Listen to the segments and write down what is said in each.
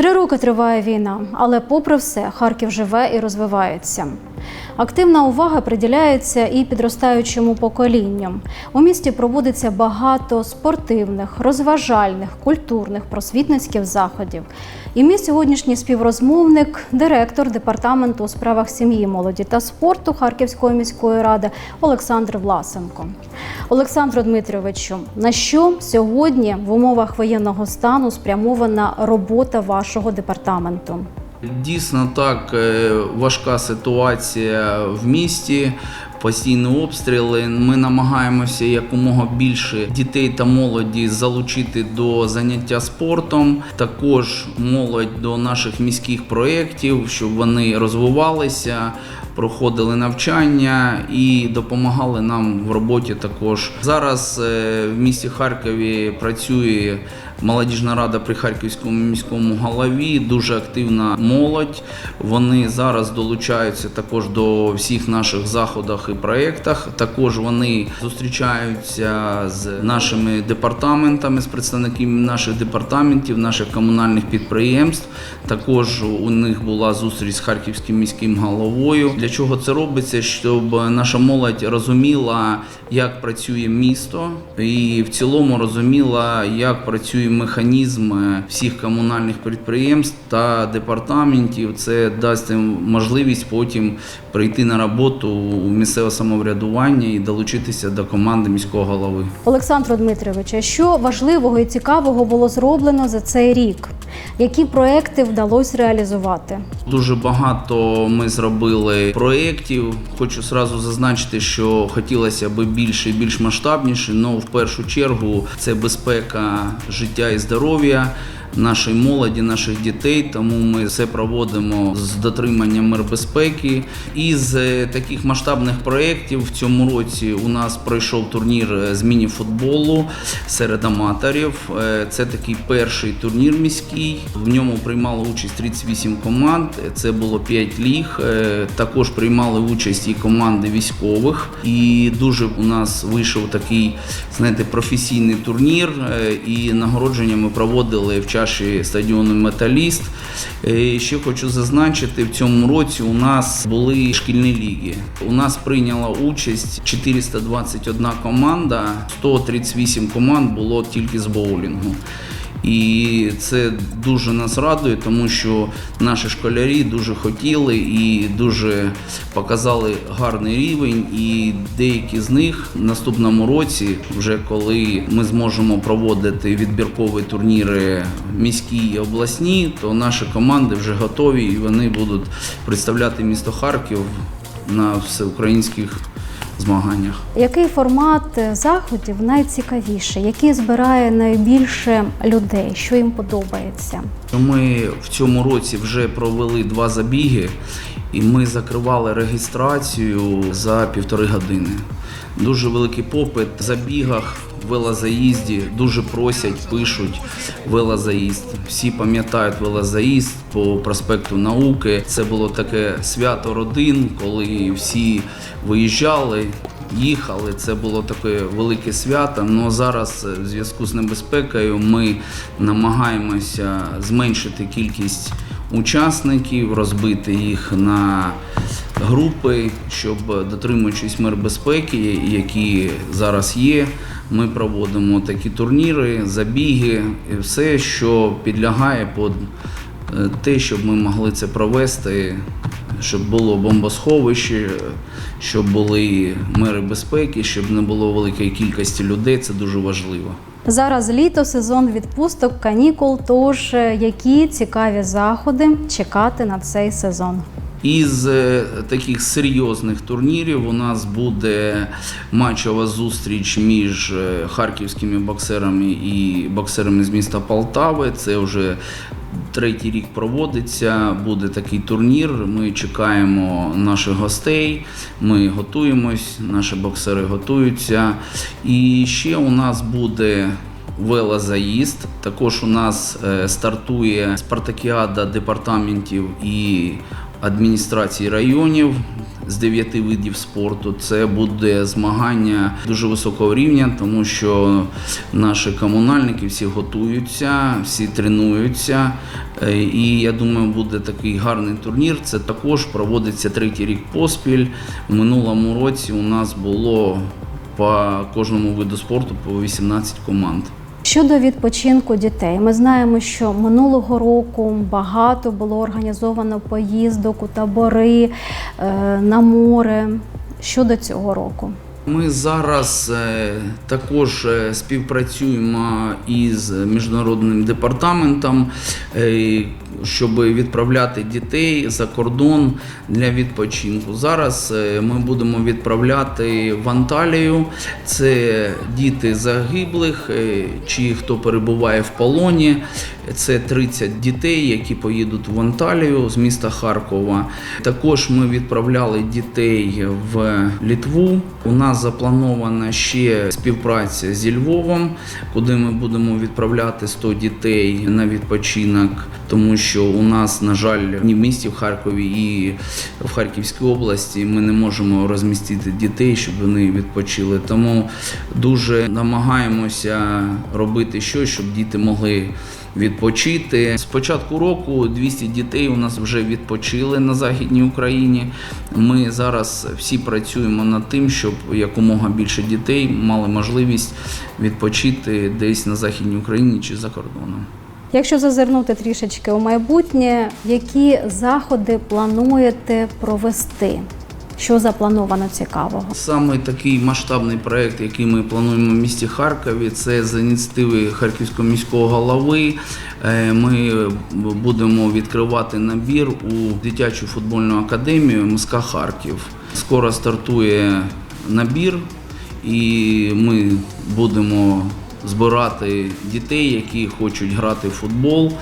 Три роки триває війна, але попри все, Харків живе і розвивається. Активна увага приділяється і підростаючому поколінням. У місті проводиться багато спортивних, розважальних, культурних, просвітницьких заходів. І мій сьогоднішній співрозмовник, директор департаменту у справах сім'ї, молоді та спорту Харківської міської ради Олександр Власенко. Олександру Дмитровичу, на що сьогодні в умовах воєнного стану спрямована робота вашого департаменту? Дійсно так, е, важка ситуація в місті, постійні обстріли. Ми намагаємося якомога більше дітей та молоді залучити до заняття спортом. Також молодь до наших міських проєктів, щоб вони розвивалися. Проходили навчання і допомагали нам в роботі також. Зараз е, в місті Харкові працює молодіжна рада при Харківському міському голові. Дуже активна молодь. Вони зараз долучаються також до всіх наших заходах і проєктах. Також вони зустрічаються з нашими департаментами, з представниками наших департаментів, наших комунальних підприємств. Також у них була зустріч з харківським міським головою. Для чого це робиться? Щоб наша молодь розуміла, як працює місто, і в цілому розуміла, як працює механізм всіх комунальних підприємств та департаментів. Це дасть їм можливість потім прийти на роботу у місцеве самоврядування і долучитися до команди міського голови. Олександру Дмитровичу, що важливого і цікавого було зроблено за цей рік? Які проекти вдалося реалізувати? Дуже багато ми зробили проєктів. Хочу сразу зазначити, що хотілося б більше і більш масштабніше. але в першу чергу це безпека життя і здоров'я. Нашої молоді, наших дітей, тому ми все проводимо з дотриманням мир безпеки. Із е, таких масштабних проєктів в цьому році у нас пройшов турнір е, з міні-футболу серед аматорів. Е, Це такий перший турнір міський. В ньому приймало участь 38 команд. Це було 5 ліг. Також приймали участь і команди військових. І дуже у нас вийшов такий, знаєте, професійний турнір. І нагородження ми проводили в чаші стадіону Металіст. І Ще хочу зазначити, в цьому році у нас були шкільні ліги. У нас прийняла участь 421 команда, 138 команд було тільки з боулінгу. І це дуже нас радує, тому що наші школярі дуже хотіли і дуже показали гарний рівень. І деякі з них в наступному році, вже коли ми зможемо проводити відбіркові турніри міські і обласні, то наші команди вже готові і вони будуть представляти місто Харків на всеукраїнських змаганнях. Який формат заходів найцікавіший? Який збирає найбільше людей? Що їм подобається? Ми в цьому році вже провели два забіги, і ми закривали реєстрацію за півтори години. Дуже великий попит в забігах, велозаїзді, дуже просять, пишуть велозаїзд. Всі пам'ятають велозаїзд по проспекту науки. Це було таке свято родин, коли всі виїжджали. Їхали, це було таке велике свято. але зараз в зв'язку з небезпекою ми намагаємося зменшити кількість учасників, розбити їх на групи, щоб дотримуючись мир безпеки, які зараз є. Ми проводимо такі турніри, забіги, і все, що підлягає під е, те, щоб ми могли це провести, щоб було бомбосховище, щоб були мери безпеки, щоб не було великої кількості людей. Це дуже важливо. Зараз літо, сезон відпусток, канікул. Тож е, які цікаві заходи чекати на цей сезон? Із е, таких серйозних турнірів у нас буде матчова зустріч між е, харківськими боксерами і боксерами з міста Полтави. Це вже третій рік проводиться. Буде такий турнір. Ми чекаємо наших гостей. Ми готуємось, наші боксери готуються. І ще у нас буде велозаїзд. Також у нас е, стартує спартакіада департаментів і адміністрацій районів з дев'яти видів спорту. Це буде змагання дуже високого рівня, тому що наші комунальники всі готуються, всі тренуються. Е, І я думаю, буде такий гарний турнір. Це також проводиться третій рік поспіль. У минулому році у нас було по кожному виду спорту по 18 команд. Щодо відпочинку дітей, ми знаємо, що минулого року багато було організовано поїздок у табори е, на море. Щодо цього року. Ми зараз е, також е, співпрацюємо із міжнародним департаментом, щоб відправляти дітей за кордон для відпочинку. Зараз е, ми будемо відправляти в Анталію. Це діти загиблих е, чи хто перебуває в полоні. Це 30 дітей, які поїдуть в Анталію з міста Харкова. Також ми відправляли дітей в Літву. У нас запланована ще співпраця зі Львовом, куди ми будемо відправляти 100 дітей на відпочинок, тому що у нас, на жаль, ні в місті в Харкові і в Харківській області ми не можемо розмістити дітей, щоб вони відпочили. Тому дуже намагаємося робити щось, щоб діти могли відпочити. З початку року 200 дітей у нас вже відпочили на Західній Україні. Ми зараз всі працюємо над тим, щоб якомога більше дітей мали можливість відпочити десь на Західній Україні чи за кордоном. Якщо зазирнути трішечки у майбутнє, які заходи плануєте провести? Що заплановано цікавого? Саме такий масштабний проект, який ми плануємо в місті Харкові, це з ініціативи Харківського міського голови. Е, Ми будемо відкривати набір у дитячу футбольну академію МСК Харків. Скоро стартує набір, і ми будемо збирати дітей, які хочуть грати в футбол,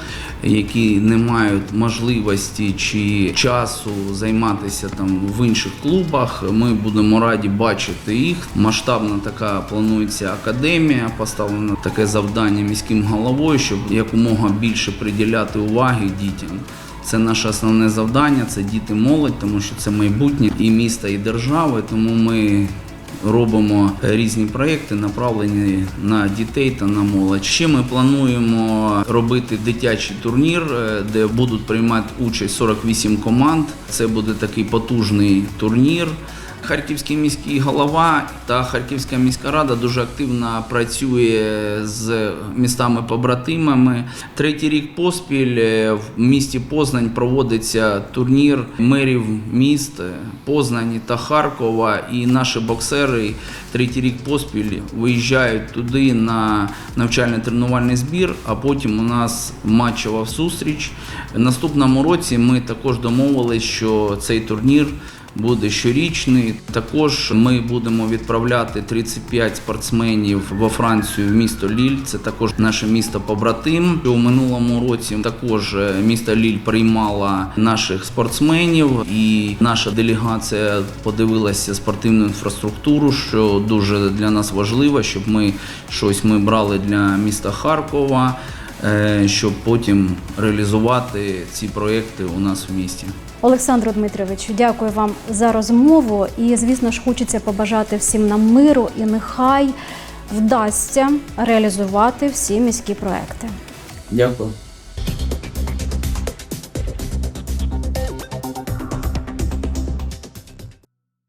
які не мають можливості чи часу займатися там в інших клубах. Ми будемо раді бачити їх. Масштабна така планується академія. Поставлено таке завдання міським головою, щоб якомога більше приділяти уваги дітям. Це наше основне завдання, це діти молодь, тому що це майбутнє і міста, і держави. Тому ми робимо різні проекти, направлені на дітей та на молодь. Ще ми плануємо робити дитячий турнір, е, де будуть приймати участь 48 команд. Це буде такий потужний турнір. Харківський міський голова та Харківська міська рада дуже активно працює з містами-побратимами. Третій рік поспіль е, в місті Познань проводиться турнір мерів міст Познані та Харкова. І наші боксери третій рік поспіль виїжджають туди на навчально-тренувальний збір, а потім у нас матчова зустріч. Наступному році ми також домовились, що цей турнір буде щорічний. Також ми будемо відправляти 35 спортсменів во Францію в місто Ліль. Це також наше місто побратим. У минулому році також е, місто Ліль приймало наших спортсменів, і наша делегація подивилася спортивну інфраструктуру, що дуже для нас важливо, щоб ми щось ми брали для міста Харкова. е, Щоб потім реалізувати ці проекти у нас в місті. Олександру Дмитровичу, дякую вам за розмову. І, звісно ж, хочеться побажати всім нам миру і нехай вдасться реалізувати всі міські проекти. Дякую.